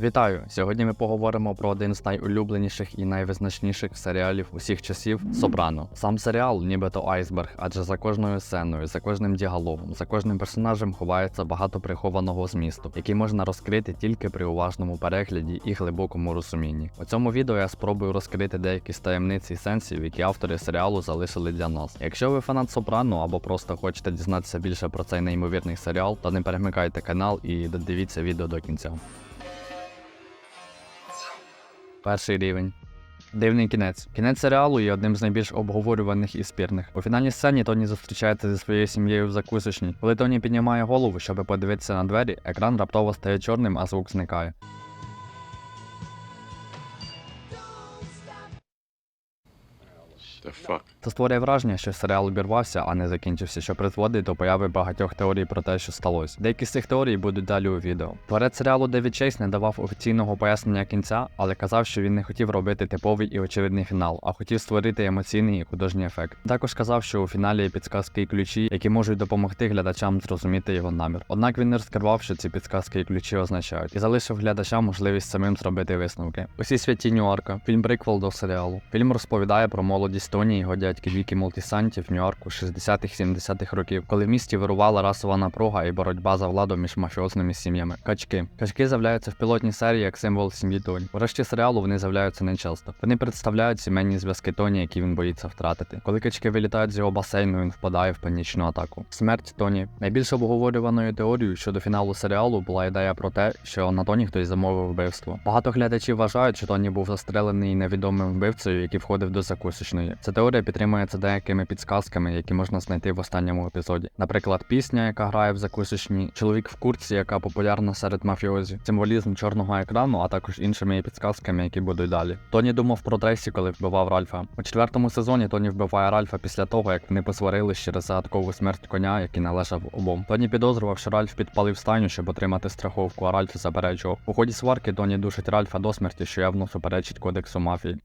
Вітаю! Сьогодні ми поговоримо про один з найулюбленіших і найвизначніших серіалів усіх часів Сопрано. Сам серіал, нібито айсберг, адже за кожною сценою, за кожним діалогом, за кожним персонажем ховається багато прихованого змісту, який можна розкрити тільки при уважному перегляді і глибокому розумінні. У цьому відео я спробую розкрити деякі з таємниць і сенсів, які автори серіалу залишили для нас. Якщо ви фанат Сопрано або просто хочете дізнатися більше про цей неймовірний серіал, то не перемикайте канал і додивіться відео до кінця. Перший рівень. Дивний кінець. Кінець серіалу є одним з найбільш обговорюваних і спірних. У фінальній сцені Тоні зустрічається зі своєю сім'єю в закусочній. Коли Тоні піднімає голову, щоб подивитися на двері, екран раптово стає чорним, а звук зникає. The fuck? Це створює враження, що серіал обірвався, а не закінчився, що призводить до появи багатьох теорій про те, що сталося. Деякі з цих теорій будуть далі у відео. Творець серіалу Девід Чейз не давав офіційного пояснення кінця, але казав, що він не хотів робити типовий і очевидний фінал, а хотів створити емоційний і художній ефект. Також сказав, що у фіналі є підказки і ключі, які можуть допомогти глядачам зрозуміти його намір. Однак він не розкривав, що ці підказки і ключі означають, і залишив глядачам можливість самим зробити висновки. Усі святі Нью-Йорка, фільм приквел до серіалу. Фільм розповідає про молодість Тоні і його дядьки Вікі Мултісанті в Нью-Йорку 60-70-х років, коли в місті вирувала расова напруга і боротьба за владу між мафіозними сім'ями. Качки. Качки з'являються в пілотній серії як символ сім'ї Тоні. У решті серіалу вони з'являються нечасто. Вони представляють сімейні зв'язки Тоні, які він боїться втратити. Коли качки вилітають з його басейну, він впадає в панічну атаку. Смерть Тоні. Найбільш обговорюваною теорією щодо фіналу серіалу була ідея про те, що на Тоні хтось замовив вбивство. Багато глядачів вважають, що Тоні був застрелений невідомим вбивцею, який входив до закусочної. Ця теорія підтримується деякими підсказками, які можна знайти в останньому епізоді. Наприклад, пісня, яка грає в закусочній, чоловік в курці, яка популярна серед мафіозі, символізм чорного екрану, а також іншими підсказками, які будуть далі. Тоні думав про Трейсі, коли вбивав Ральфа. У четвертому сезоні Тоні вбиває Ральфа після того, як вони посварились через загадкову смерть коня, який належав обом. Тоні підозрював, що Ральф підпалив стайню, щоб отримати страховку, а Ральф заперечував. У ході сварки Тоні душить Ральфа до смерті, що явно суперечить кодексу мафії.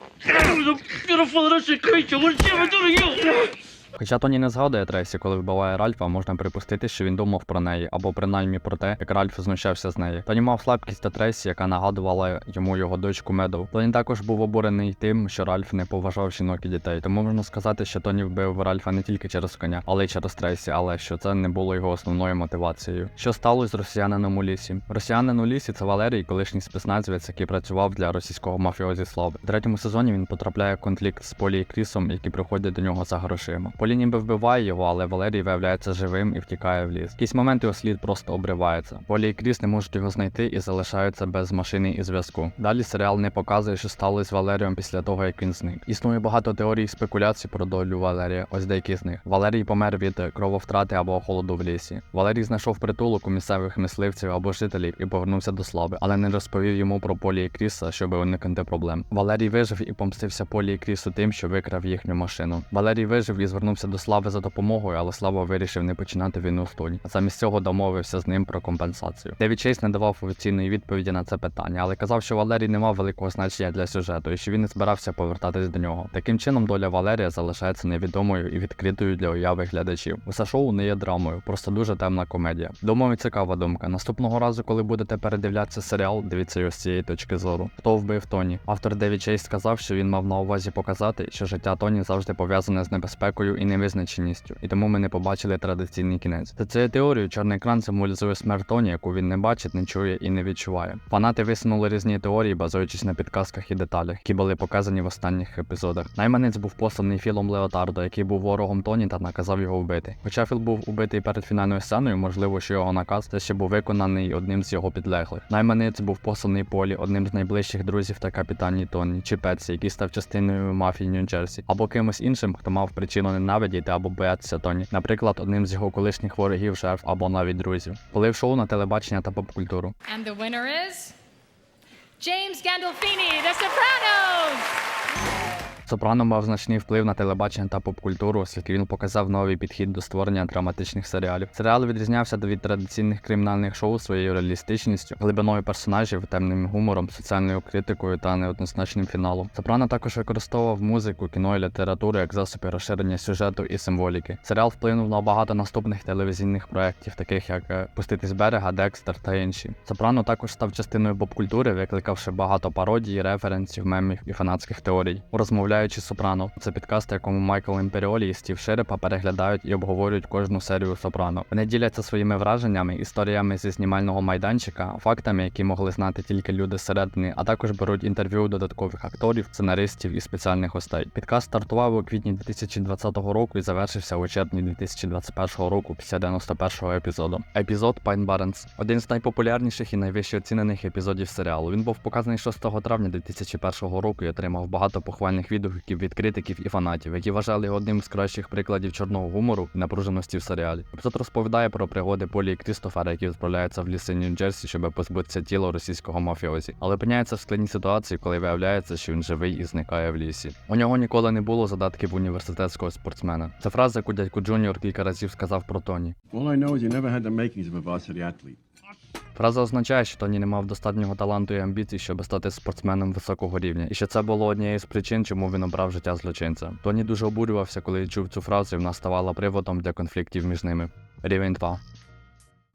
就是硬。Хоча Тоні не згадує Трейсі, коли вбиває Ральфа, можна припустити, що він думав про неї, або принаймні про те, як Ральф знущався з неї. Тоні мав слабкість до Трейсі, яка нагадувала йому його дочку Медоу. Тоні також був обурений тим, що Ральф не поважав жінок і дітей. Тому можна сказати, що Тоні вбив Ральфа не тільки через коня, але й через Трейсі, але що це не було його основною мотивацією. Що сталося з росіянином у лісі? Росіянин у лісі це Валерій, колишній спецназівець, який працював для російського мафіозі Слави. В третьому сезоні він потрапляє в конфлікт з Полі і Крісом, які приходять до нього за грошима. Полі ніби вбиває його, але Валерій виявляється живим і втікає в ліс. В якийсь момент його слід просто обривається. Полі і Кріс не можуть його знайти і залишаються без машини і зв'язку. Далі серіал не показує, що сталося з Валерієм після того, як він зник. Існує багато теорій і спекуляцій про долю Валерія. Ось деякі з них. Валерій помер від крововтрати або холоду в лісі. Валерій знайшов притулок у місцевих мисливців або жителів і повернувся до слави, але не розповів йому про Полі і Кріса, щоб уникнути проблем. Валерій вижив і помстився Полі і Крісу тим, що викрав їхню машину. Валерій вижив і звернувся до слави за допомогою, але Слава вирішив не починати війну з Тоні. Замість цього домовився з ним про компенсацію. Девід Чейз не давав офіційної відповіді на це питання, але казав, що Валерій не мав великого значення для сюжету і що він не збирався повертатись до нього. Таким чином, доля Валерія залишається невідомою і відкритою для уяви глядачів. Усе шоу не є драмою, просто дуже темна комедія. Думаю, цікава думка. Наступного разу, коли будете передивлятися серіал, дивіться його з цієї точки зору. Хто вбив Тоні? Автор Девід Чейз сказав, що він мав на увазі показати, що життя Тоні завжди пов'язане з небезпекою і невизначеністю, і тому ми не побачили традиційний кінець. За цією теорією, чорний екран символізує смерть Тоні, яку він не бачить, не чує і не відчуває. Фанати висунули різні теорії, базуючись на підказках і деталях, які були показані в останніх епізодах. Найманець був посланий Філом Леотардо, який був ворогом Тоні та наказав його вбити. Хоча Філ був убитий перед фінальною сценою, можливо, що його наказ це ще був виконаний одним з його підлеглих. Найманець був посланий Полі, одним з найближчих друзів та капітані Тоні, чи Петсі, який став частиною мафії Нью-Джерсі, або кимось іншим, хто мав причину ненавидіти або боятися Тоні. Наприклад, одним з його колишніх ворогів, жертв або навіть друзів. Полив шоу на телебачення та поп-культуру. And the winner is James Gandolfini, The Sopranos. Сопрано мав значний вплив на телебачення та попкультуру, оскільки він показав новий підхід до створення драматичних серіалів. Серіал відрізнявся від традиційних кримінальних шоу своєю реалістичністю, глибиною персонажів, темним гумором, соціальною критикою та неоднозначним фіналом. Сопрано також використовував музику, кіно і літературу як засоби розширення сюжету і символіки. Серіал вплинув на багато наступних телевізійних проєктів, таких як е, Пустити з берега, Декстер та інші. Сопрано також став частиною поп-культури, викликавши багато пародій, референсів, мемів і фанатських теорій. У розмовляючи Сопрано, це підкаст, якому Майкл Імперіолі і Стів Шерепа переглядають і обговорюють кожну серію Сопрано. Вони діляться своїми враженнями, історіями зі знімального майданчика, фактами, які могли знати тільки люди зсередини, а також беруть інтерв'ю додаткових акторів, сценаристів і спеціальних гостей. Підкаст стартував у квітні 2020 року і завершився у червні 2021 року після 91-го епізоду. Епізод Пайн Баренс один з найпопулярніших і найвище оцінених епізодів серіалу. Він був показаний 6 травня 2001 року і отримав багато похвальних відгуків від критиків і фанатів, які вважали його одним з кращих прикладів чорного гумору і напруженості в серіалі. Епізод розповідає про пригоди Полі Крістофера, які відправляються в ліси Нью-Джерсі, щоб позбутися тіла російського мафіозі, але опиняється в складній ситуації, коли виявляється, що він живий і зникає в лісі. У нього ніколи не було задатків університетського спортсмена. Це фраза, яку дядьку Джуніор кілька разів сказав про Тоні. All I know is you never had the makings of a varsity athlete. Фраза означає, що Тоні не мав достатнього таланту і амбіцій, щоб стати спортсменом високого рівня, і що це було однією з причин, чому він обрав життя злочинця. Тоні дуже обурювався, коли чув цю фразу, і вона ставала приводом для конфліктів між ними. Рівень 2.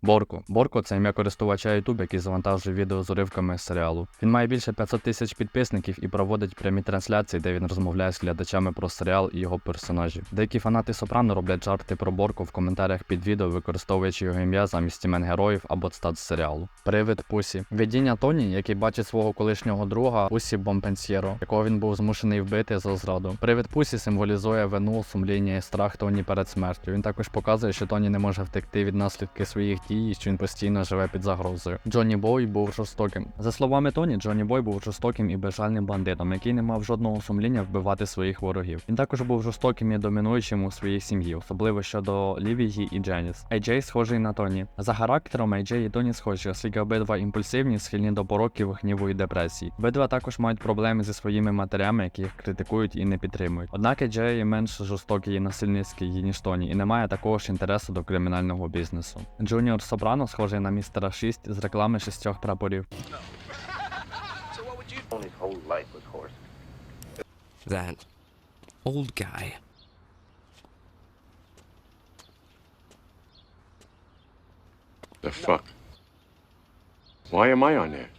Борко. Борко це ім'я користувача YouTube, який завантажує відео з уривками з серіалу. Він має більше 500 тисяч підписників і проводить прямі трансляції, де він розмовляє з глядачами про серіал і його персонажів. Деякі фанати Сопрано роблять жарти про Борко в коментарях під відео, використовуючи його ім'я замість імен героїв або цитат з серіалу. Привид Пусі. Видіння Тоні, який бачить свого колишнього друга Пусі Бомпенсьєро, якого він був змушений вбити за зраду. Привид Пусі символізує вину, сумління і страх Тоні перед смертю. Він також показує, що Тоні не може втекти від наслідків своїх дій, і що він постійно живе під загрозою. Джонні Бой був жорстоким. За словами Тоні, Джонні Бой був жорстоким і безжальним бандитом, який не мав жодного сумління вбивати своїх ворогів. Він також був жорстоким і домінуючим у своїй сім'ї, особливо щодо Лівії і Дженіс. Ейджей схожий на Тоні. За характером Ейджей і Тоні схожі, оскільки обидва імпульсивні, схильні до пороків, гніву і депресії. Обидва також мають проблеми зі своїми матерями, які їх критикують і не підтримують. Однак Ейджей менш жорстокий і насильницький, ніж Тоні, і не має такого ж інтересу до кримінального бізнесу. Джуніор Сопрано схожий на містера 6 з реклами шістьох прапорів. That old guy. The fuck? Why am I on there?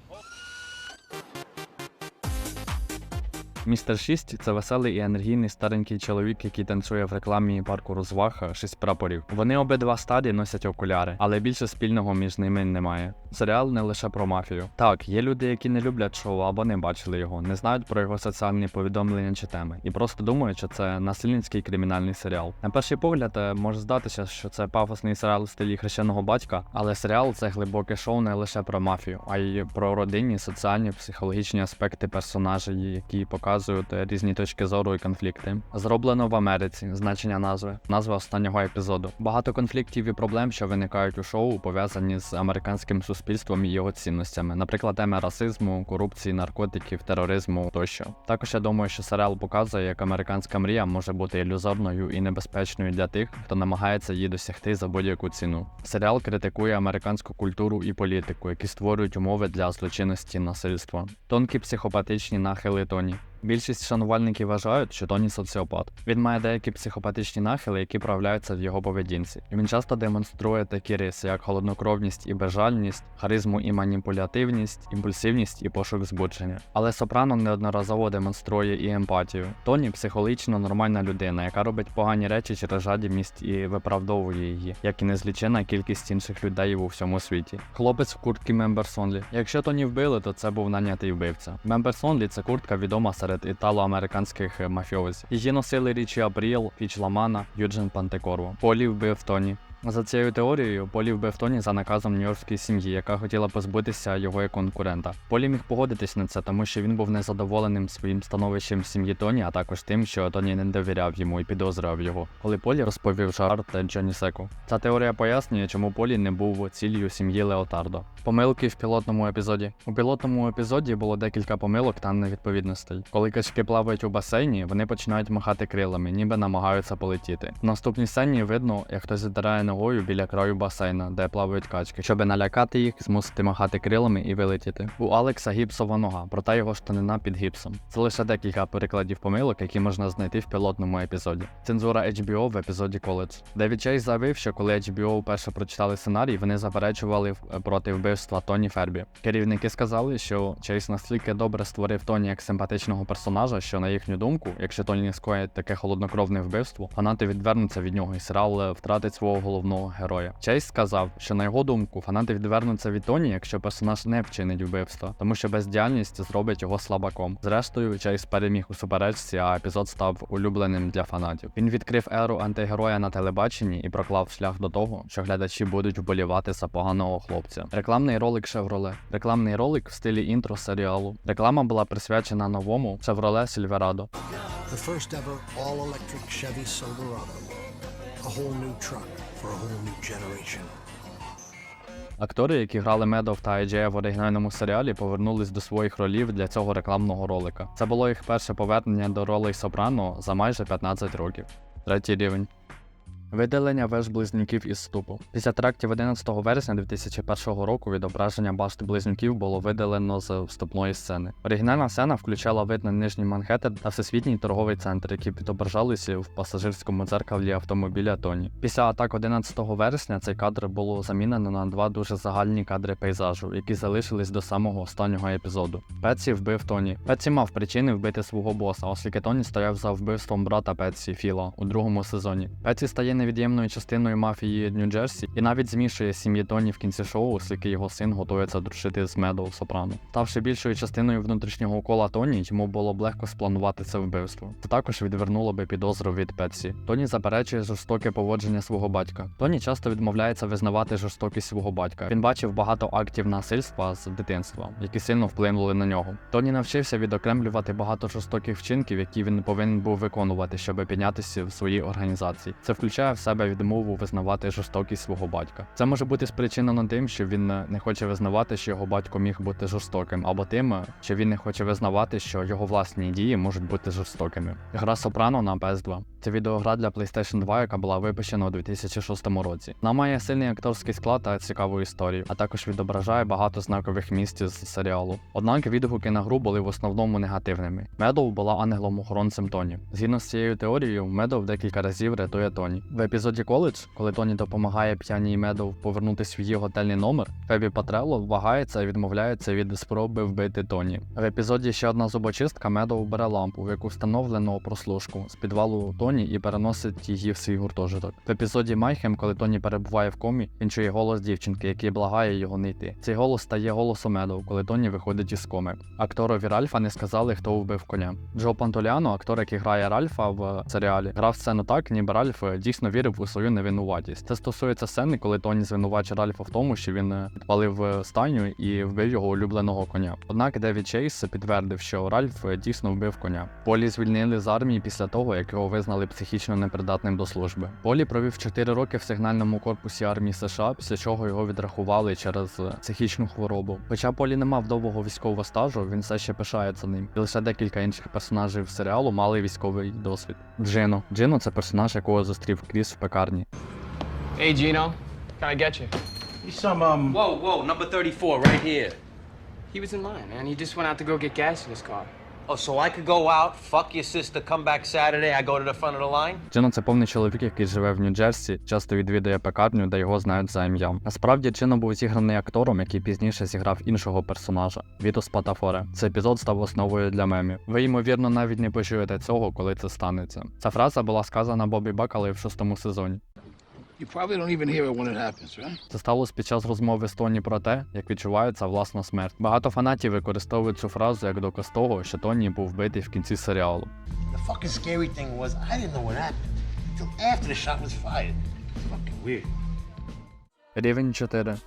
Містер 6 це веселий і енергійний старенький чоловік, який танцює в рекламі парку розваг шість прапорів. Вони обидва старі носять окуляри, але більше спільного між ними немає. Серіал не лише про мафію. Так, є люди, які не люблять шоу або не бачили його, не знають про його соціальні повідомлення чи теми, і просто думають, що це насильницький кримінальний серіал. На перший погляд е, може здатися, що це пафосний серіал в стилі хрещеного батька, але серіал це глибоке шоу не лише про мафію, а й про родинні, соціальні, психологічні аспекти персонажей, які показують е, різні точки зору і конфлікти. Зроблено в Америці, значення назви, назва останнього епізоду. Багато конфліктів і проблем, що виникають у шоу, пов'язані з американським суспільством і його цінностями, наприклад, теми расизму, корупції, наркотиків, тероризму тощо. Також я думаю, що серіал показує, як американська мрія може бути ілюзорною і небезпечною для тих, хто намагається її досягти за будь-яку ціну. Серіал критикує американську культуру і політику, які створюють умови для злочинності насильства. Тонкі психопатичні нахили Тоні. Більшість шанувальників вважають, що Тоні соціопат. Він має деякі психопатичні нахили, які проявляються в його поведінці. Він часто демонструє такі риси, як холоднокровність і безжальність, харизму і маніпулятивність, імпульсивність і пошук збудження. Але Сопрано неодноразово демонструє і емпатію. Тоні психологічно нормальна людина, яка робить погані речі через жадібність і виправдовує її, як і незлічена кількість інших людей у всьому світі. Хлопець в куртці Only. Якщо Тоні вбили, то це був нанятий вбивця. Only – це куртка відома серед італо-американських е, мафіозів. Її носили Річі Абріел, Фіч Ламана, Юджин Пантекорво. Полі вбив Тоні. За цією теорією, Полі вбив Тоні за наказом нью-йоркської сім'ї, яка хотіла позбутися його як конкурента. Полі міг погодитись на це, тому що він був незадоволеним своїм становищем сім'ї Тоні, а також тим, що Тоні не довіряв йому і підозрював його, коли Полі розповів жарт Джоні Секу. Ця теорія пояснює, чому Полі не був ціллю сім'ї Леотардо. Помилки в пілотному епізоді. У пілотному епізоді було декілька помилок та невідповідностей. Коли качки плавають у басейні, вони починають махати крилами, ніби намагаються полетіти. В наступній сцені видно, як хтось задирає ногою біля краю басейна, де плавають качки, щоб налякати їх, змусити махати крилами і вилетіти. У Алекса гіпсова нога, проте його штанина під гіпсом. Це лише декілька перекладів помилок, які можна знайти в пілотному епізоді. Цензура HBO в епізоді Коледж. Девід Чейз заявив, що коли HBO вперше прочитали сценарій, вони заперечували проти вбивства Тоні Фербі. Керівники сказали, що Чейз настільки добре створив Тоні як симпатичного персонажа, що на їхню думку, якщо Тоні скоїть таке холоднокровне вбивство, фанати відвернуться від нього і серіал е, втратить свого головного героя. Чейз сказав, що на його думку фанати відвернуться від Тоні, якщо персонаж не вчинить вбивства, тому що бездіяльність зробить його слабаком. Зрештою, Чейз переміг у суперечці, а епізод став улюбленим для фанатів. Він відкрив еру антигероя на телебаченні і проклав шлях до того, що глядачі будуть вболівати за поганого хлопця. Рекламний ролик Chevrolet. Рекламний ролик в стилі інтро серіалу. Реклама була присвячена новому Chevrolet Silverado. The first ever all-electric Chevy Silverado. A whole new truck Актори, які грали Медов та Айджея в оригінальному серіалі, повернулись до своїх ролів для цього рекламного ролика. Це було їх перше повернення до ролей Сопрано за майже 15 років. Третій рівень. Видалення веж близнюків із ступу. Після терактів 11 вересня 2001 року відображення башти близнюків було видалено з вступної сцени. Оригінальна сцена включала вид на нижній Манхеттен та всесвітній торговий центр, які відображалися в пасажирському дзеркалі автомобіля Тоні. Після атак 11 вересня цей кадр було замінено на два дуже загальні кадри пейзажу, які залишились до самого останнього епізоду. Петсі вбив Тоні. Петсі мав причини вбити свого боса, оскільки Тоні стояв за вбивством брата Петсі Філа у другому сезоні. Петсі стає невід'ємною частиною мафії Нью-Джерсі і навіть змішує сім'ї Тоні в кінці шоу, оскільки його син готується дружити з Медоу Сопрано. Ставши більшою частиною внутрішнього кола Тоні, йому було б легко спланувати це вбивство. Це також відвернуло би підозру від Петсі. Тоні заперечує жорстоке поводження свого батька. Тоні часто відмовляється визнавати жорстокість свого батька. Він бачив багато актів насильства з дитинства, які сильно вплинули на нього. Тоні навчився відокремлювати багато жорстоких вчинків, які він повинен був виконувати, щоб піднятися в своїй організації. Це включає в себе відмову визнавати жорстокість свого батька. Це може бути спричинено тим, що він е, не хоче визнавати, що його батько міг бути жорстоким, або тим, е, що він не хоче визнавати, що його власні дії можуть бути жорстокими. Гра Сопрано на PS2. Це відеогра для PlayStation 2, яка була випущена у 2006 році. Вона має сильний акторський склад та цікаву історію, а також відображає багато знакових місць з серіалу. Однак відгуки на гру були в основному негативними. Медоу була ангелом-охоронцем Тоні. Згідно з цією теорією, Медоу декілька разів рятує Тоні. В епізоді Коледж, коли Тоні допомагає п'яній Медоу повернутися в її готельний номер, Фебі Патрелло вагається і відмовляється від спроби вбити Тоні. В епізоді ще одна зубочистка Медоу бере лампу, в яку встановлено прослушку з підвалу Тоні і переносить її в свій гуртожиток. В епізоді Майхем, коли Тоні перебуває в комі, він чує голос дівчинки, який благає його не йти. Цей голос стає голосом Медоу, коли Тоні виходить із коми. Акторові Ральфа не сказали, хто вбив коня. Джо Пантоліано, актор, який грає Ральфа в серіалі, грав сцену так, ніби Ральф е, дійсно вірив у свою невинуватість. Це стосується сцени, коли Тоні звинувачує Ральфа в тому, що він е, підпалив е, стайню і вбив його улюбленого коня. Однак Девід Чейз підтвердив, що Ральф е, дійсно вбив коня. Полі звільнили з армії після того, як його визнали психічно непридатним до служби. Полі провів 4 роки в сигнальному корпусі армії США, після чого його відрахували через психічну хворобу. Хоча Полі не мав довгого військового стажу, він все ще пишається ним. І лише декілька інших персонажів серіалу мали військовий досвід. Джино. Джино це персонаж, якого зустрів Кріс в пекарні. Hey, Gino, can I get you? Some, um, Whoa, whoa, number 34, right here. He was in line, man. He just went out to go get gas in his car. Oh, so I could go out, fuck your sister, come back Saturday, I go to the front of the line? Джино це повний чоловік, який живе в Нью-Джерсі, часто відвідує пекарню, де його знають за ім'ям. Насправді Джино був зіграний актором, який пізніше зіграв іншого персонажа Вітус Патафоре. Цей епізод став основою для мемів. Ви ймовірно навіть не почуєте цього, коли це станеться. Ця фраза була сказана Бобі Бакали в шостому сезоні. You probably don't even hear it when it happens, right? Це сталося під час розмови з Тоні про те, як відчувається власна смерть. Багато фанатів використовують цю фразу як доказ того, що Тоні був вбитий в кінці серіалу. The fucking scary thing was I didn't know what happened until after the shot was fired. Fucking weird. Рівень 4.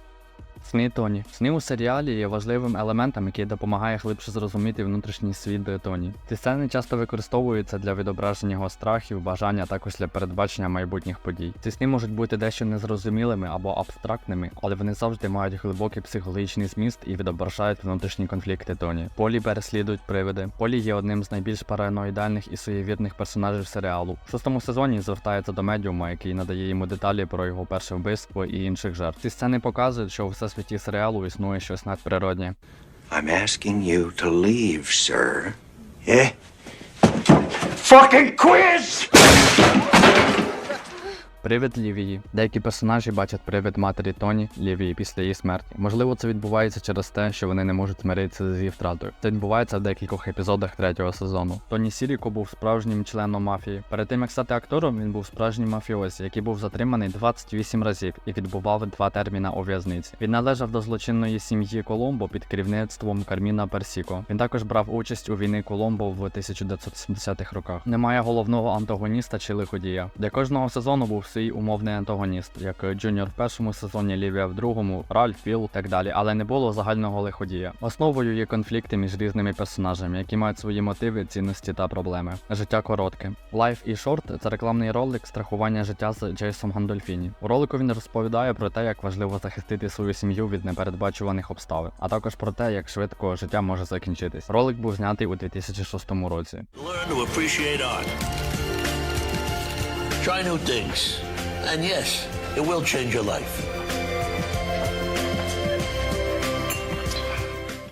Сни Тоні. Сни у серіалі є важливим елементом, який допомагає глибше зрозуміти внутрішній світ Тоні. Ці сцени часто використовуються для відображення його страхів, бажань, а також для передбачення майбутніх подій. Ці сни можуть бути дещо незрозумілими або абстрактними, але вони завжди мають глибокий психологічний зміст і відображають внутрішні конфлікти Тоні. Полі переслідують привиди. Полі є одним з найбільш параноїдальних і суєвірних персонажів серіалу. В шостому сезоні звертається до медіума, який надає йому деталі про його перше вбивство і інших жертв. Ці сцени показують, що у всесвіті серіалу існує щось надприроднє. I'm asking you to leave, sir. Yeah? Fucking quiz! Привид Лівії. Деякі персонажі бачать привид матері Тоні Лівії після її смерті. Можливо, це відбувається через те, що вони не можуть змиритися з її втратою. Це відбувається в декількох епізодах третього сезону. Тоні Сіріко був справжнім членом мафії. Перед тим як стати актором, він був справжнім мафіозі, який був затриманий 28 разів і відбував два терміна у в'язниці. Він належав до злочинної сім'ї Коломбо під керівництвом Карміна Персіко. Він також брав участь у війни Коломбо в 1970-х роках. Немає головного антагоніста чи лиходія. Для кожного сезону був свій умовний антагоніст, як Джуніор в першому сезоні, Лівія в другому, Ральф, Філ так далі, але не було загального лиходія. Основою є конфлікти між різними персонажами, які мають свої мотиви, цінності та проблеми. Життя коротке. Лайф і шорт це рекламний ролик страхування життя з Джейсом Гандольфіні. У ролику він розповідає про те, як важливо захистити свою сім'ю від непередбачуваних обставин, а також про те, як швидко життя може закінчитись. Ролик був знятий у 2006 році. Learn to appreciate art. Try new things. And yes, it will change your life.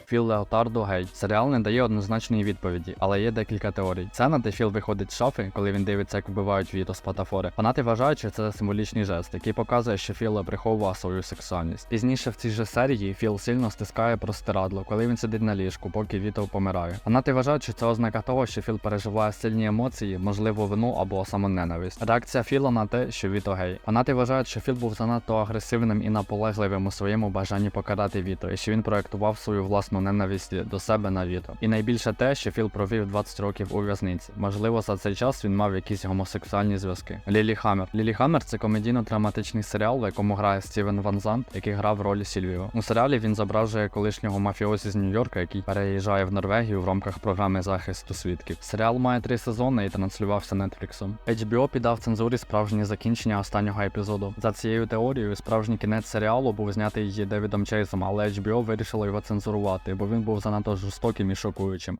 Філ Леотардо гей. Серіал не дає однозначної відповіді, але є декілька теорій. Сцена, де Філ виходить з шафи, коли він дивиться, як вбивають Віто з патафори. Фанати вважають, що це символічний жест, який показує, що Філ приховував свою сексуальність. Пізніше в цій же серії Філ сильно стискає простирадло, коли він сидить на ліжку, поки Віто помирає. Фанати вважають, що це ознака того, що Філ переживає сильні емоції, можливо, вину або самоненависть. Реакція Філа на те, що Віто гей. Фанати вважають, що Філ був занадто агресивним і наполегливим у своєму бажанні покарати Віто, і що він проектував свою власну ненависть до себе на Віто. І найбільше те, що Філ провів 20 років у в'язниці. Можливо, за цей час він мав якісь гомосексуальні зв'язки. Лілі Хаммер. Лілі Хаммер це комедійно-драматичний серіал, в якому грає Стівен Ван Зант, який грав роль Сільвіо. У серіалі він зображує колишнього мафіозі з Нью-Йорка, який переїжджає в Норвегію в рамках програми захисту свідків. Серіал має три сезони і транслювався Нетфліксом. HBO піддав цензурі справжнє закінчення останнього епізоду. За цією теорією, справжній кінець серіалу був знятий її Девідом Чейзом, але HBO вирішило його цензурувати, бо він був занадто жорстоким і шокуючим.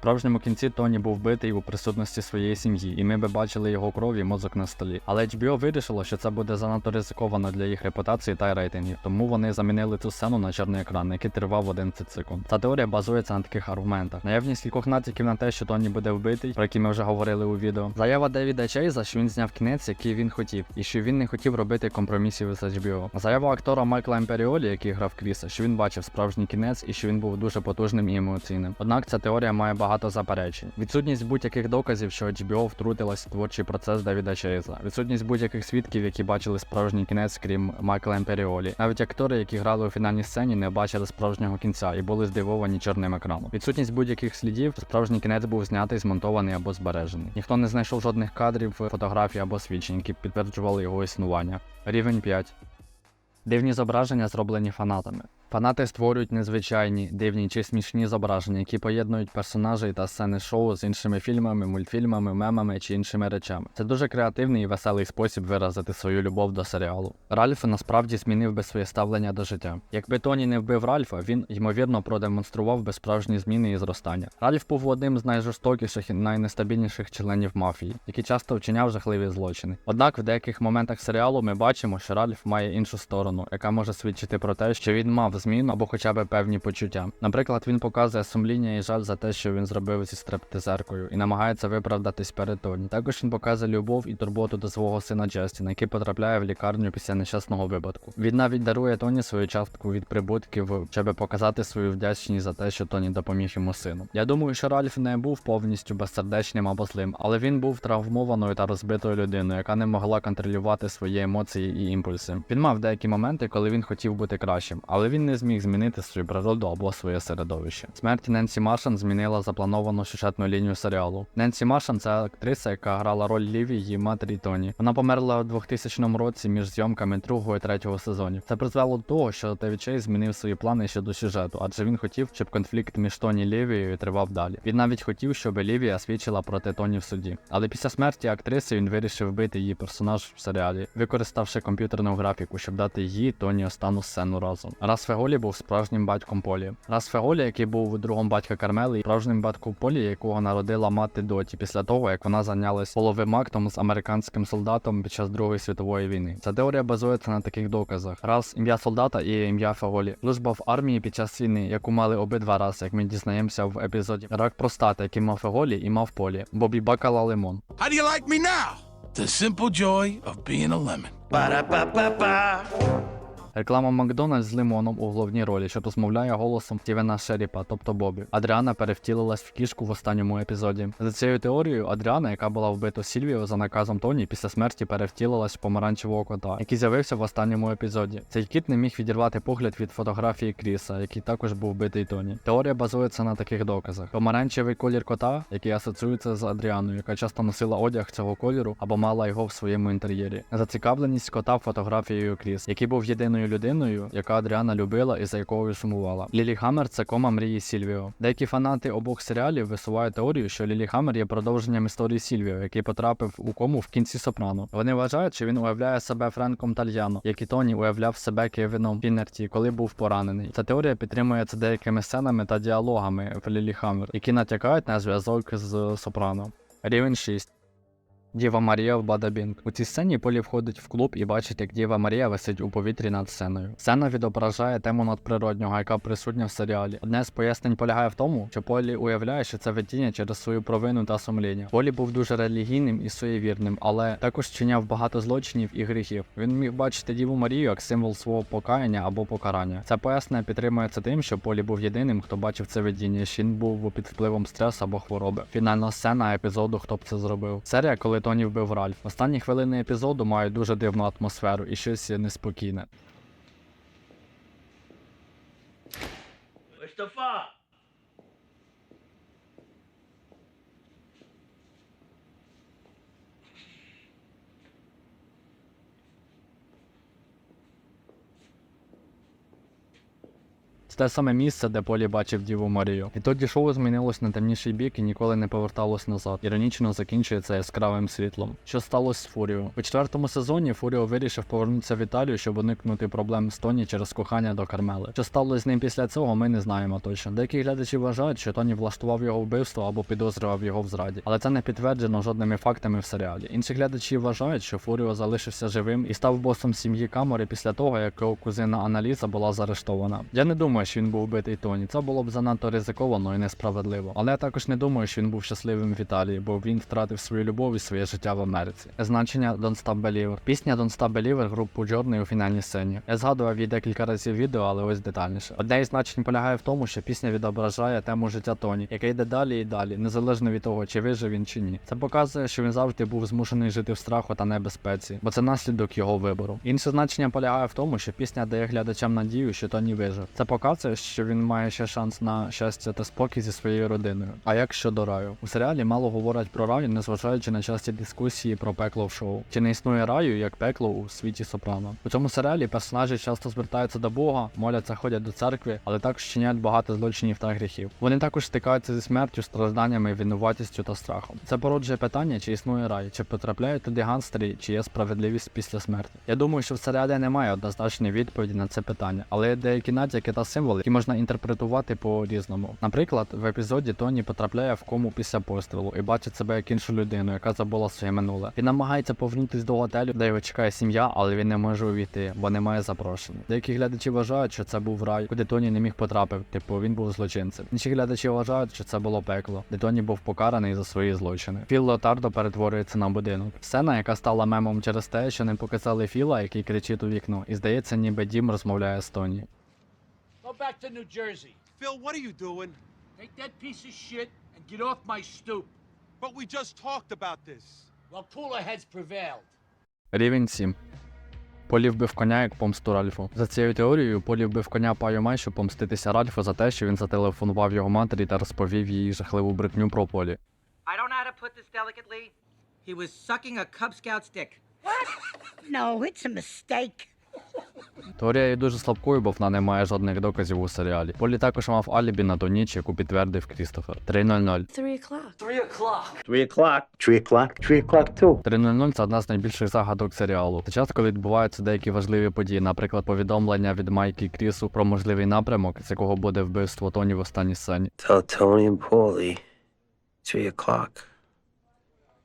Справжньому кінці Тоні був битий у присутності своєї сім'ї, і ми би бачили його кров і мозок на столі. Але HBO вирішило, що це буде занадто ризиковано для їх репутації та рейтингів, тому вони замінили цю сцену на чорний екран, який тривав 11 секунд. Ця теорія базується на таких аргументах. Наявність кількох натяків на те, що Тоні буде вбитий, про які ми вже говорили у відео. Заява Девіда Чейза, що він зняв кінець, який він хотів, і що він не хотів робити компромісів з HBO. Заява актора Майкла Емперіолі, який грав Кріса, що він бачив справжній кінець і що він був дуже потужним і емоційним. Однак ця теорія має багато заперечень. Відсутність будь-яких доказів, що HBO втрутилась в творчий процес Девіда Чейза. Відсутність будь-яких свідків, які бачили справжній кінець, крім Майкла Емперіолі. Навіть актори, які грали у фінальній сцені, не бачили справжнього кінця і були здивовані чорним екраном. Відсутність будь-яких слідів, справжній кінець був знятий, змонтований або збережений. Ніхто не знайшов жодних кадрів, фотографій або свідчень, які підтверджували його існування. Рівень 5. Дивні зображення зроблені фанатами. Фанати створюють незвичайні, дивні чи смішні зображення, які поєднують персонажей та сцени шоу з іншими фільмами, мультфільмами, мемами чи іншими речами. Це дуже креативний і веселий спосіб виразити свою любов до серіалу. Ральф насправді змінив би своє ставлення до життя. Якби Тоні не вбив Ральфа, він ймовірно продемонстрував би справжні зміни і зростання. Ральф був одним з найжорстокіших і найнестабільніших членів мафії, який часто вчиняв жахливі злочини. Однак в деяких моментах серіалу ми бачимо, що Ральф має іншу сторону, яка може свідчити про те, що він мав змін або хоча б певні почуття. Наприклад, він показує сумління і жаль за те, що він зробив зі стрептизеркою, і намагається виправдатись перед Тоні. Також він показує любов і турботу до свого сина Джестіна, який потрапляє в лікарню після нещасного випадку. Він навіть дарує Тоні свою частку від прибутків, щоб показати свою вдячність за те, що Тоні допоміг йому сину. Я думаю, що Ральф не був повністю безсердечним або злим, але він був травмованою та розбитою людиною, яка не могла контролювати свої емоції і імпульси. Він мав деякі моменти, коли він хотів бути кращим, але він не не зміг змінити свою природу або своє середовище. Смерть Ненсі Маршан змінила заплановану сюжетну лінію серіалу. Ненсі Маршан це актриса, яка грала роль Ліві її матері Тоні. Вона померла у 2000 році між зйомками другого і третього сезонів. Це призвело до того, що Девід Чейз змінив свої плани щодо сюжету, адже він хотів, щоб конфлікт між Тоні і Лівією тривав далі. Він навіть хотів, щоб Лівія свідчила проти Тоні в суді. Але після смерті актриси він вирішив вбити її персонаж в серіалі, використавши комп'ютерну графіку, щоб дати їй Тоні остану сцену разом. Рас Феголі був справжнім батьком Полі. Рас Феголі, який був другом батька Кармели, і справжнім батьком Полі, якого народила мати Доті після того, як вона зайнялась половим актом з американським солдатом під час Другої світової війни. Ця теорія базується на таких доказах: раз ім'я солдата і ім'я Феголі. Служба в армії під час війни, яку мали обидва рази, як ми дізнаємося в епізоді. Рак простати, який мав Феголі і мав Полі. Бобі Бакала Лимон. How do you like me now? The simple joy of being a lemon. Реклама Макдональдс з лимоном у головній ролі, що розмовляє голосом Стівена Шеріпа, тобто Бобі. Адріана перевтілилась в кішку в останньому епізоді. За цією теорією, Адріана, яка була вбита Сільвією за наказом Тоні, після смерті перевтілилась в помаранчевого кота, який з'явився в останньому епізоді. Цей кіт не міг відірвати погляд від фотографії Кріса, який також був вбитий Тоні. Теорія базується на таких доказах: помаранчевий колір кота, який асоціюється з Адріаною, яка часто носила одяг цього кольору або мала його в своєму інтер'єрі. Зацікавленість кота фотографією Кріс, який був єдиною людиною, яка Адріана любила і за якою сумувала. Лілі Хаммер це кома мрії Сільвіо. Деякі фанати обох серіалів висувають теорію, що Лілі Хаммер є продовженням історії Сільвіо, який потрапив у кому в кінці Сопрано. Вони вважають, що він уявляє себе Френком Тальяно, як і Тоні уявляв себе Кевіном Пінерті, коли був поранений. Ця теорія підтримується деякими сценами та діалогами в Лілі Хаммер, які натякають на зв'язок з Сопрано. Рівень 6. Діва Марія в Бадабінг. У цій сцені Полі входить в клуб і бачить, як Діва Марія висить у повітрі над сценою. Сцена відображає тему надприроднього, яка присутня в серіалі. Одне з пояснень полягає в тому, що Полі уявляє, що це видіння через свою провину та сумління. Полі був дуже релігійним і суєвірним, але також вчиняв багато злочинів і гріхів. Він міг бачити Діву Марію як символ свого покаяння або покарання. Це пояснення підтримується тим, що Полі був єдиним, хто бачив це видіння. що Він був під впливом стресу або хвороби. Фінальна сцена епізоду Хто б це зробив. Серія, коли Тоні вбив Ральф. Останні хвилини епізоду мають дуже дивну атмосферу і щось неспокійне. Mustafa! Це те саме місце, де Полі бачив Діву Марію. І тоді шоу змінилось на темніший бік і ніколи не поверталось назад. Іронічно закінчується яскравим світлом. Що сталося з Фуріо? У четвертому сезоні Фуріо вирішив повернутися в Італію, щоб уникнути проблем з Тоні через кохання до Кармели. Що сталося з ним після цього, ми не знаємо точно. Деякі глядачі вважають, що Тоні влаштував його вбивство або підозрював його в зраді, але це не підтверджено жодними фактами в серіалі. Інші глядачі вважають, що Фуріо залишився живим і став босом сім'ї Камори після того, як його кузина Аналіза була заарештована. Я не думаю, що він був вбитий Тоні. Це було б занадто ризиковано і несправедливо. Але я також не думаю, що він був щасливим в Італії, бо він втратив свою любов і своє життя в Америці. Значення Don't Stop Believer. Пісня Don't Stop Believer групу Journey у фінальній сцені. Я згадував її декілька разів відео, але ось детальніше. Одне із значень полягає в тому, що пісня відображає тему життя Тоні, яке йде далі і далі, незалежно від того, чи вижив він чи ні. Це показує, що він завжди був змушений жити в страху та небезпеці, бо це наслідок його вибору. Інше значення полягає в тому, що пісня дає глядачам надію, що Тоні вижив. Це показує, що він має ще шанс на щастя та спокій зі своєю родиною. А як щодо раю? У серіалі мало говорять про рай, незважаючи на часті дискусії про пекло в шоу. Чи не існує раю як пекло у світі Сопрано? У цьому серіалі персонажі часто звертаються до Бога, моляться, ходять до церкви, але також чиняють багато злочинів та гріхів. Вони також стикаються зі смертю, стражданнями, винуватістю та страхом. Це породжує питання, чи існує рай, чи потрапляють туди ганстері, чи є справедливість після смерті. Я думаю, що в серіалі немає однозначної відповіді на це питання, але є деякі натяки та символи, які можна інтерпретувати по-різному. Наприклад, в епізоді Тоні потрапляє в кому після пострілу і бачить себе як іншу людину, яка забула своє минуле. Він намагається повернутися до готелю, де його чекає сім'я, але він не може увійти, бо немає запрошення. Деякі глядачі вважають, що це був рай, куди Тоні не міг потрапити, типу він був злочинцем. Інші глядачі вважають, що це було пекло, де Тоні був покараний за свої злочини. Філ Лотардо перетворюється на будинок. Сцена, яка стала мемом через те, що не показали Філа, який кричить у вікно, і здається, ніби дім розмовляє з Тоні. Go back to New Jersey. Phil, what are you doing? Take that piece of shit and get off my stoop. But we just talked about this. Well, cooler heads prevailed. Рівень 7. Полі вбив коня як помсту Ральфу. За цією теорією, Полі вбив коня Паю Май, щоб помститися Ральфу за те, що він зателефонував його матері та розповів їй жахливу брехню про Полі. I don't know how to put this delicately. He was sucking a Cub Scout stick. No, it's a mistake. Теорія є дуже слабкою, бо вона не має жодних доказів у серіалі. Полі також мав алібі на ту ніч, яку підтвердив Крістофер. 3.00. Three o'clock. Three o'clock. Three o'clock. Three o'clock too. 3.00 – це одна з найбільших загадок серіалу. Це час, коли відбуваються деякі важливі події, наприклад, повідомлення від Майки Крісу про можливий напрямок, з якого буде вбивство Тоні в останній сцені. Tell Tony and Paulie. Three o'clock.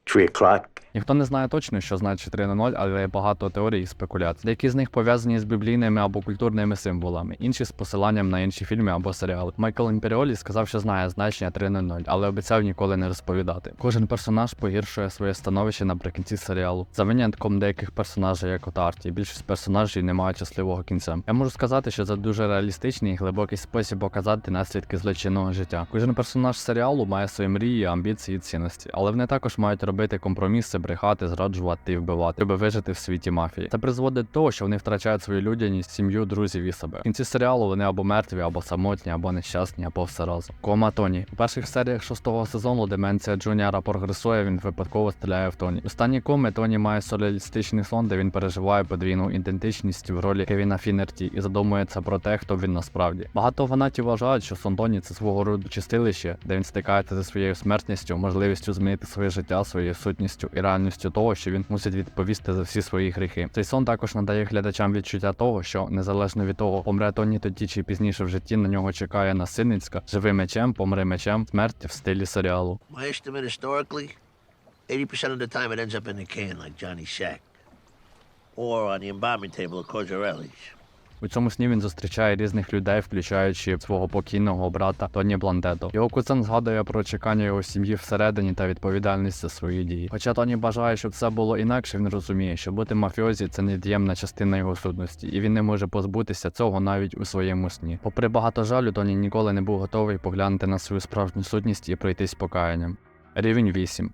Three o'clock. Ніхто не знає точно, що значить 3.00, але є багато теорій і спекуляцій. Деякі з них пов'язані з біблійними або культурними символами, інші з посиланням на інші фільми або серіали. Майкл Імперіолі сказав, що знає значення 3.00, але обіцяв ніколи не розповідати. Кожен персонаж погіршує своє становище наприкінці серіалу. За винятком деяких персонажів, як от Арті, більшість персонажів не мають щасливого кінця. Я можу сказати, що це дуже реалістичний і глибокий спосіб показати наслідки злочинного життя. Кожен персонаж серіалу має свої мрії, амбіції і цінності, але вони також мають робити компроміси, брехати, зраджувати і вбивати, щоб вижити в світі мафії. Це призводить до того, що вони втрачають свою людяність, сім'ю, друзів і себе. В кінці серіалу вони або мертві, або самотні, або нещасні, або все разом. Кома Тоні. У перших серіях шостого сезону деменція Джуніора прогресує, він випадково стріляє в Тоні. У стані коми Тоні має сюрреалістичний сон, де він переживає подвійну ідентичність в ролі Кевіна Фінерті і задумується про те, хто він насправді. Багато фанатів вважають, що сон Тоні це свого роду чистилище, де він стикається зі своєю смертністю, можливістю змінити своє життя, своєю сутністю і реальністю того, що він мусить відповісти за всі свої гріхи. Цей сон також надає глядачам відчуття того, що незалежно від того, помре Тоні тоді чи пізніше в житті на нього чекає насильницька, живи мечем, помри мечем, смерть в стилі серіалу. My estimate historically, 80% of the time it ends. Or on the embalming table of Cozzarelli's. У цьому сні він зустрічає різних людей, включаючи свого покійного брата Тоні Бландето. Його кузен згадує про чекання його сім'ї всередині та відповідальність за свої дії. Хоча Тоні бажає, щоб все було інакше, він розуміє, що бути мафіозі це невід'ємна частина його сутності, і він не може позбутися цього навіть у своєму сні. Попри багато жалю, Тоні ніколи не був готовий поглянути на свою справжню сутність і пройтись покаянням. Рівень 8.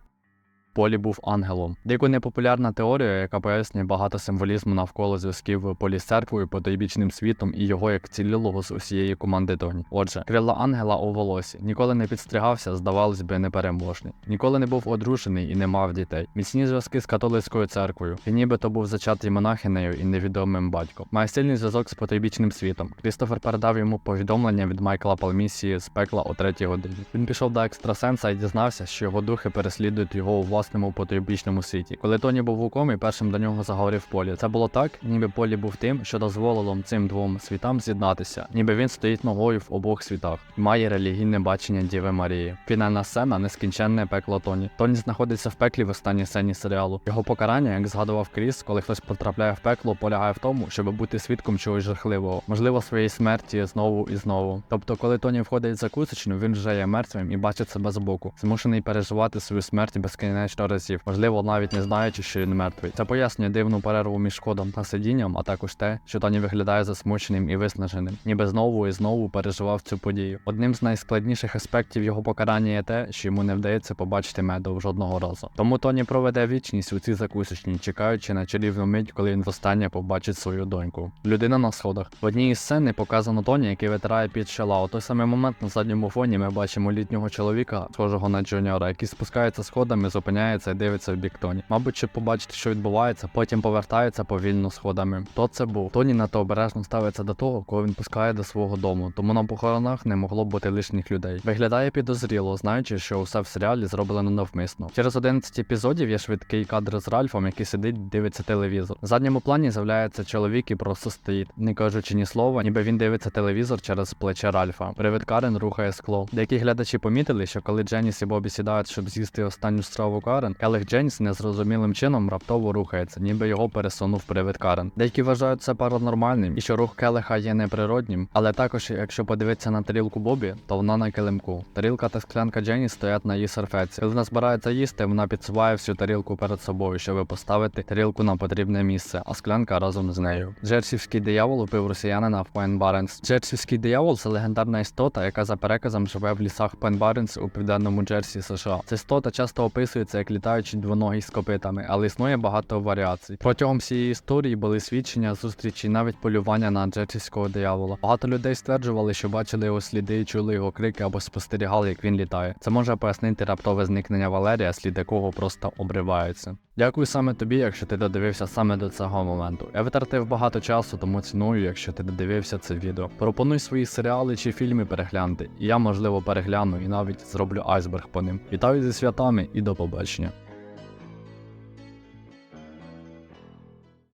Полі був ангелом. Дико непопулярна теорія, яка пояснює багато символізму навколо зв'язків Полі з церквою, потойбічним світом і його як цілілого з усієї команди Тоні. Отже, крила ангела у волосі, ніколи не підстригався, здавалось би, непереможний. Ніколи не був одружений і не мав дітей. Міцні зв'язки з католицькою церквою. Він нібито був зачатий монахинею і невідомим батьком. Має сильний зв'язок з потойбічним світом. Крістофер передав йому повідомлення від Майкла Палмісії з пекла о третій годині. Він пішов до екстрасенса і дізнався, що його духи переслідують його у власному потойбічному світі. Коли Тоні був у комі, першим до нього заговорив Полі. Це було так, ніби Полі був тим, що дозволило цим двом світам з'єднатися, ніби він стоїть ногою в обох світах і має релігійне бачення Діви Марії. Фінальна сцена нескінченне пекло Тоні. Тоні знаходиться в пеклі в останній сцені серіалу. Його покарання, як згадував Кріс, коли хтось потрапляє в пекло, полягає в тому, щоб бути свідком чогось жахливого, можливо, своєї смерті знову і знову. Тобто, коли Тоні входить в закусочну, він вже є мертвим і бачить себе збоку, змушений переживати свою смерть безкінечно разів, можливо, навіть не знаючи, що він мертвий. Це пояснює дивну перерву між шкодом та сидінням, а також те, що Тоні виглядає засмученим і виснаженим, ніби знову і знову переживав цю подію. Одним з найскладніших аспектів його покарання є те, що йому не вдається побачити медов жодного разу. Тому Тоні проведе вічність у цій закусочній, чекаючи на чарівну мить, коли він востаннє побачить свою доньку. Людина на сходах. В одній із сцен показано Тоні, який витирає під чола. У той самий момент на задньому фоні ми бачимо літнього чоловіка, схожого на Джуніора, який спускається сходами, зупиняється і дивиться в бік Тоні. Мабуть, щоб побачити, що відбувається, потім повертається повільно сходами. Хто це був? Тоні надто обережно ставиться до того, кого він пускає до свого дому, тому на похоронах не могло бути лишніх людей. Виглядає підозріло, знаючи, що усе в серіалі зроблено навмисно. Через 11 епізодів є швидкий кадр з Ральфом, який сидить, дивиться телевізор. В задньому плані з'являється чоловік і просто стоїть, не кажучи ні слова, ніби він дивиться телевізор через плече Ральфа. Привид Карен рухає скло. Деякі глядачі помітили, що коли Дженіс і Бобі сідають, щоб з'їсти останню страву Карен, Келих Дженіс незрозумілим чином раптово рухається, ніби його пересунув привид Карен. Деякі вважають це паранормальним і що рух Келеха є неприроднім, але також, якщо подивитися на тарілку Бобі, то вона на килимку. Тарілка та склянка Дженіс стоять на її серфеці. Коли вона збирається їсти, вона підсуває всю тарілку перед собою, щоб поставити тарілку на потрібне місце, а склянка разом з нею. Джерсівський диявол убив росіянина в Пайн Баренс. Джерсівський диявол це легендарна істота, яка за переказом живе в лісах Пайн Баренс у південному Джерсі США. Ця істота часто описується як літаючий двоногий з копитами, але існує багато варіацій. Протягом всієї історії були свідчення, зустрічі, навіть полювання на джетівського диявола. Багато людей стверджували, що бачили його сліди, чули його крики або спостерігали, як він літає. Це може пояснити раптове зникнення Валерія, слід якого просто обриваються. Дякую саме тобі, якщо ти додивився саме до цього моменту. Я витратив багато часу, тому ціную, якщо ти додивився це відео. Пропонуй свої серіали чи фільми переглянути, і я можливо перегляну і навіть зроблю айсберг по ним. Вітаю зі святами і до побачення.